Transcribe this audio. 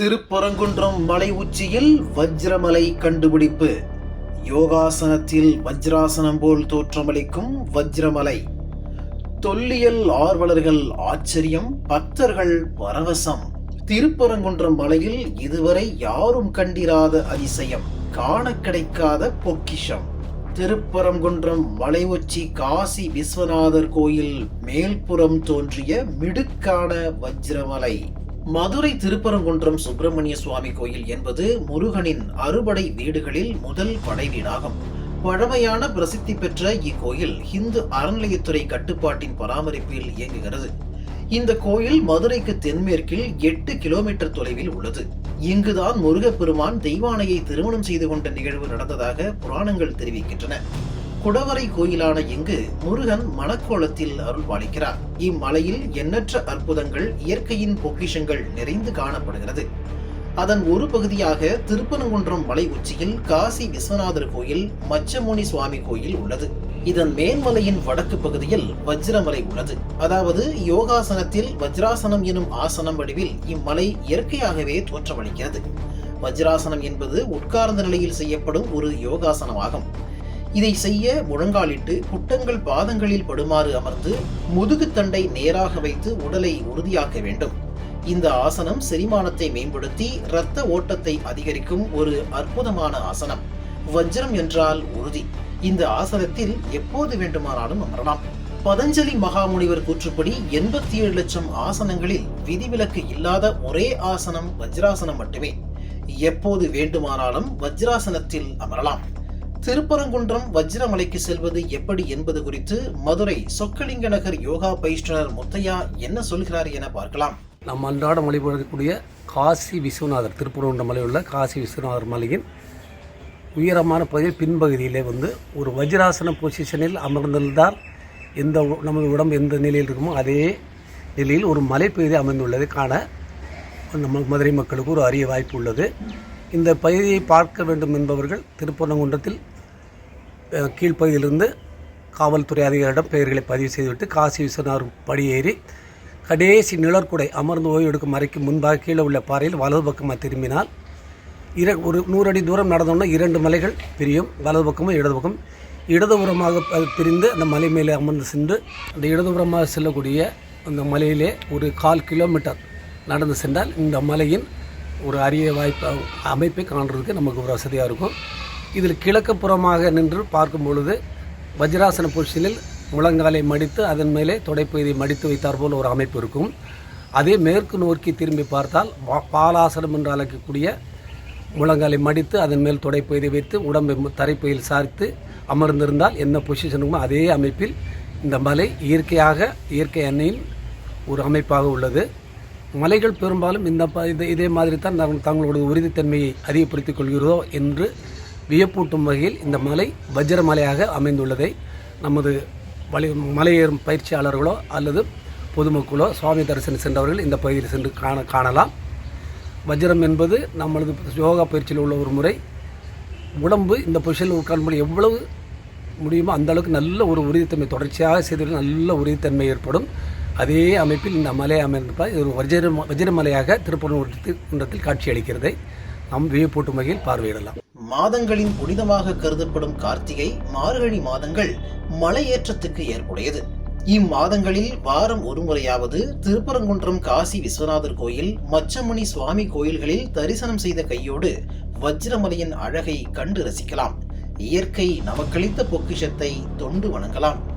திருப்பரங்குன்றம் மலை உச்சியில் வஜ்ரமலை கண்டுபிடிப்பு. யோகாசனத்தில் வஜ்ராசனம் போல் தோற்றமளிக்கும் வஜ்ரமலை. தொல்லியல் ஆர்வலர்கள் ஆச்சரியம் பக்தர்கள் பரவசம். திருப்பரங்குன்றம் மலையில் இதுவரை யாரும் கண்டிராத அதிசயம் காண கிடைக்காத பொக்கிஷம். திருப்பரங்குன்றம் மலை உச்சி காசி விஸ்வநாதர் கோயில் மேல்புறம் தோன்றிய மிடுக்கான வஜ்ரமலை. மதுரை திருப்பரங்குன்றம் சுப்பிரமணிய சுவாமி கோயில் என்பது முருகனின் அறுபடை வீடுகளில் முதல் படை வீடாகும். பழமையான பிரசித்தி பெற்ற இக்கோயில் இந்து அறநிலையத்துறை கட்டுப்பாட்டின் பராமரிப்பில் இயங்குகிறது. இந்த கோயில் மதுரைக்கு தென்மேற்கில் எட்டு கிலோமீட்டர் தொலைவில் உள்ளது. இங்குதான் முருகப்பெருமான் தெய்வானையை திருமணம் செய்து கொண்ட நிகழ்வு நடந்ததாக புராணங்கள் தெரிவிக்கின்றன. குடவரை கோயிலான இங்கு முருகன் மணக்கோலத்தில் அருள் பாலிக்கிறார் இம்மலையில் எண்ணற்ற அற்புதங்கள் இயற்கையின் பொக்கிஷங்கள் நிறைந்து காணப்படுகிறது. அதன் ஒரு பகுதியாக திருப்பனங்குன்றம் மலை உச்சியில் காசி விஸ்வநாதர் கோயில் மச்சமுனி சுவாமி கோயில் உள்ளது. இதன் மேன்மலையின் வடக்கு பகுதியில் வஜ்ரமலை உள்ளது. அதாவது யோகாசனத்தில் வஜ்ராசனம் எனும் ஆசனம் வடிவில் இம்மலை இயற்கையாகவே தோற்றமளிக்கிறது. வஜ்ராசனம் என்பது உட்கார்ந்த நிலையில் செய்யப்படும் ஒரு யோகாசனமாகும். இதை செய்ய முழங்காலிட்டு குட்டங்கள் பாதங்களில் படுமாறு அமர்ந்து முதுகுத்தண்டை நேராக வைத்து உடலை உறுதியாக்க வேண்டும். இந்த ஆசனம் செரிமானத்தை மேம்படுத்தி இரத்த ஓட்டத்தை அதிகரிக்கும் ஒரு அற்புதமான ஆசனம். வஜ்ரம் என்றால் உறுதி. இந்த ஆசனத்தில் எப்போது வேண்டுமானாலும் அமரலாம். பதஞ்சலி மகாமுனிவர் கூற்றுப்படி எண்பத்தி ஏழு லட்சம் ஆசனங்களில் விதிவிலக்கு இல்லாத ஒரே ஆசனம் வஜ்ராசனம் மட்டுமே. எப்போது வேண்டுமானாலும் வஜ்ராசனத்தில் அமரலாம். திருப்பரங்குன்றம் வஜ்ரமலைக்கு செல்வது எப்படி என்பது குறித்து மதுரை சொக்கலிங்க நகர் யோகா பயிற்றுனர் முத்தையா என்ன சொல்கிறார் என பார்க்கலாம். நம் அன்றாடம் வழிபடக்கூடிய காசி விஸ்வநாதர் திருப்பரங்குன்ற மலை உள்ள காசி விஸ்வநாதர் மலையின் உயரமான பகுதியில் பின்பகுதியிலே வந்து ஒரு வஜ்ராசன பொசிஷனில் அமர்ந்திருந்தால் எந்த நமது உடம்பு எந்த நிலையில் இருக்குமோ அதே நிலையில் ஒரு மலைப்பகுதி அமைந்துள்ளதை காண நம்ம மதுரை மக்களுக்கு ஒரு அரிய வாய்ப்பு உள்ளது. இந்த பகுதியை பார்க்க வேண்டும் என்பவர்கள் திருப்பரங்குன்றத்தில் கீழ்ப்பகுதியிலிருந்து காவல்துறை அதிகாரிடம் பெயர்களை பதிவு செய்துவிட்டு காசி விஸ்வநாதர் படியேறி கடைசி நிழற்குடை அமர்ந்து ஓய்வு எடுக்கும் அறைக்கு முன்பாக கீழே உள்ள பாறையில் வலது பக்கமாக திரும்பினால் இர ஒரு நூறு அடி தூரம் நடந்தோம்னா இரண்டு மலைகள் பிரியும். வலது பக்கமும் இடது பக்கம். இடதுபுறமாக பிரிந்து அந்த மலை மேலே அமர்ந்து சென்று அந்த இடதுபுறமாக செல்லக்கூடிய அந்த மலையிலே ஒரு கால் கிலோமீட்டர் நடந்து சென்றால் இந்த மலையின் ஒரு அரிய வாய்ப்பு அமைப்பை காண்றதுக்கு நமக்கு ஒரு வசதியாக இருக்கும். இதில் கிழக்கு புறமாக நின்று பார்க்கும் பொழுது வஜ்ராசன பொசிஷனில் முழங்காலை மடித்து அதன் மேலே தொடைப்பகுதியை மடித்து வைத்தார் போல் ஒரு அமைப்பு இருக்கும். அதே மேற்கு நோக்கி திரும்பி பார்த்தால் பா- பாலாசனம் என்று அழைக்கக்கூடிய முழங்காலை மடித்து அதன் மேல் தொடைப்பகுதியை வைத்து உடம்பை தரைப்பையில் தரைப்பகுதியில் அமர்ந்திருந்தால் என்ன பொசிஷனுமோ அதே அமைப்பில் இந்த மலை இயற்கையாக இயற்கை எண்ணெயின் ஒரு அமைப்பாக உள்ளது. மலைகள் பெரும்பாலும் இந்த ப- இது இதே மாதிரி தான் தங்- தங்களோட உறுதித்தன்மையை அதிகப்படுத்திக் கொள்கிறதோ என்று வியப்பூட்டும் வகையில் இந்த மலை வஜ்ர மலையாக அமைந்துள்ளதை நமது வழி மலையேறும் பயிற்சியாளர்களோ அல்லது பொதுமக்களோ சுவாமி தரிசனம் சென்றவர்கள் இந்த பகுதியில் சென்று காண காணலாம். வஜ்ரம் என்பது நம்மளது யோகா பயிற்சியில் உள்ள ஒரு முறை. உடம்பு இந்த பொசிஷனில் உட்காரும்போது எவ்வளவு முடியுமோ அந்தளவுக்கு நல்ல ஒரு உறுதித்தன்மை தொடர்ச்சியாக செய்தவர்கள் நல்ல உறுதித்தன்மை ஏற்படும். அதே அமைப்பில் இந்த மலை அமைந்திருப்பால் இது ஒரு வஜ்ர வஜ்ரமலையாக திருப்பரங்குன்றத்தில் காட்சியளிக்கிறதை நாம் வியப்பூட்டும் வகையில் பார்வையிடலாம். மாதங்களின் புனிதமாக கருதப்படும் கார்த்திகை மார்கழி மாதங்கள் மலையேற்றத்துக்கு ஏற்புடையது. இம்மாதங்களில் வாரம் ஒரு முறையாவது திருப்பரங்குன்றம் காசி விஸ்வநாதர் கோயில் மச்சமணி சுவாமி கோயில்களில் தரிசனம் செய்த கையோடு வஜ்ரமலையின் அழகை கண்டு ரசிக்கலாம். இயற்கை நமக்களித்த பொக்கிஷத்தை தொண்டு வணங்கலாம்.